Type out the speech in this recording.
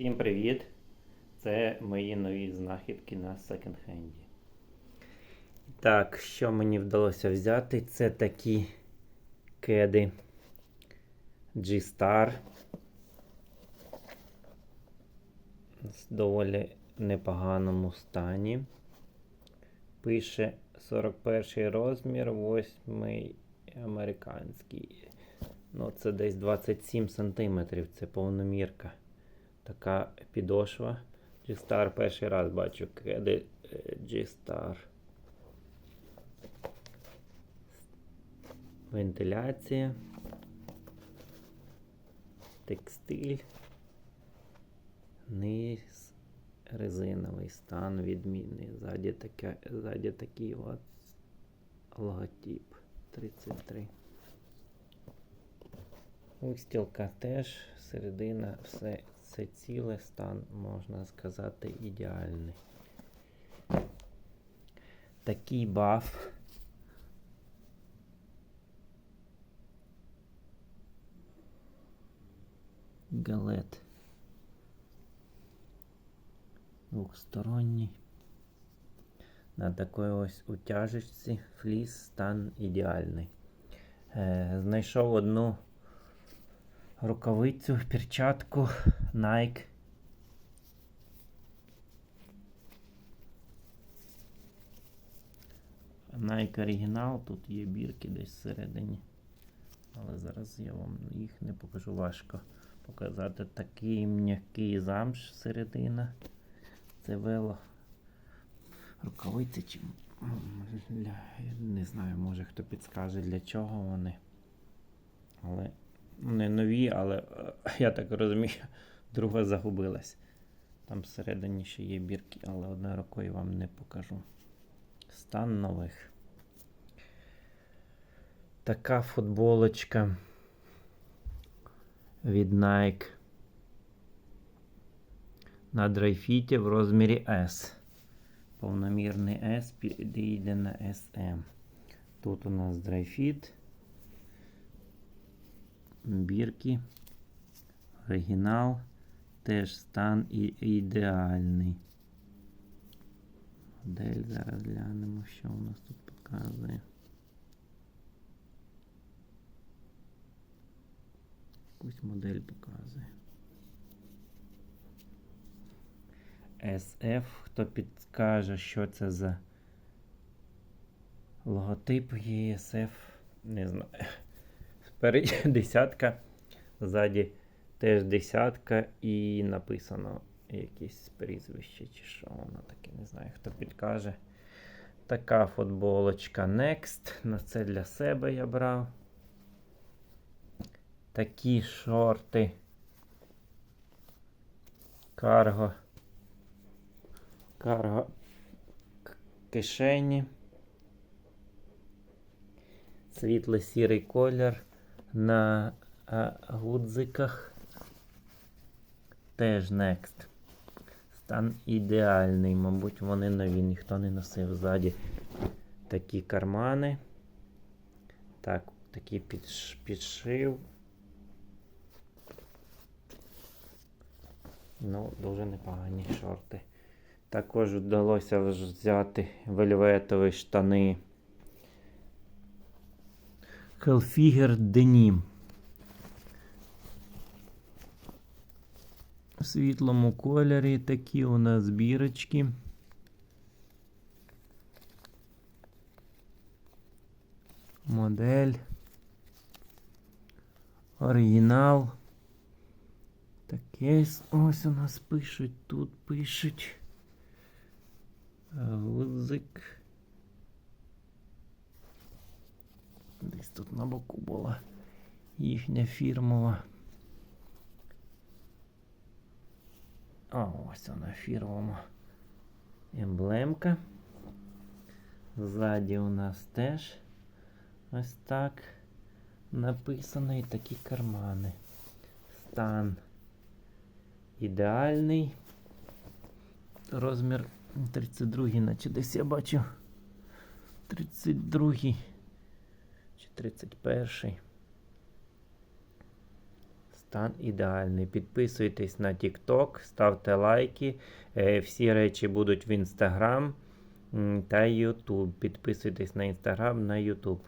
Всім привіт! Це мої нові знахідки на секонд-хенді. Так, що мені вдалося взяти? Це такі кеди G-Star. В доволі непоганому стані. Пише 41 розмір, 8 американський. Ну, це десь 27 см, це повномірка. Така підошва. G-Star перший раз бачу кеди е, G-Star. Вентиляція. Текстиль. Низ. Резиновий стан відмінний. Ззаді, таке, ззаді такий от логотип 33. Устілка теж, середина, все це ціле стан, можна сказати, ідеальний. Такий баф. Галет. Двухсторонній. На такій ось утяжечці фліс стан ідеальний. Е, знайшов одну рукавицю, перчатку Nike. Nike оригінал, тут є бірки десь всередині. Але зараз я вам їх не покажу важко показати. Такий м'який замш середина. Це вело. Рукавиці чи. Не знаю, може хто підскаже для чого вони. Але не нові, але е, я так розумію, друга загубилась. Там всередині ще є бірки, але одною рукою вам не покажу. Стан нових. Така футболочка від Nike на драйфіті в розмірі S. Повномірний S підійде на SM. Тут у нас драйфіт бірки. Оригінал. Теж стан ідеальний. Модель. Зараз глянемо, що у нас тут показує. Якусь модель показує. SF. Хто підскаже, що це за логотип ESF? Не знаю. Спереді десятка, ззаді теж десятка і написано якесь прізвище чи що воно таке, не знаю, хто підкаже. Така футболочка Next. На це для себе я брав. Такі шорти. Карго. Карго кишені. Світло-сірий колір на а, гудзиках. Теж Next. Стан ідеальний, мабуть, вони нові, ніхто не носив ззаді такі кармани. Так, такий підш, підшив. Ну, дуже непогані шорти. Також вдалося взяти вельветові штани. Hellfigure Denim. В світлому кольорі такі у нас бірочки. Модель. Оригінал. Таке ось у нас пишуть, тут пишуть. Гудзик. Десь тут на боку була їхня фірмова. А ось вона фірмова емблемка. Ззаді у нас теж ось так написано і такі кармани. Стан ідеальний. Розмір 32, наче десь я бачу. 32 чи 31. Стан ідеальний. Підписуйтесь на TikTok, ставте лайки. Е, Всі речі будуть в Instagram та YouTube. Підписуйтесь на Instagram, на YouTube.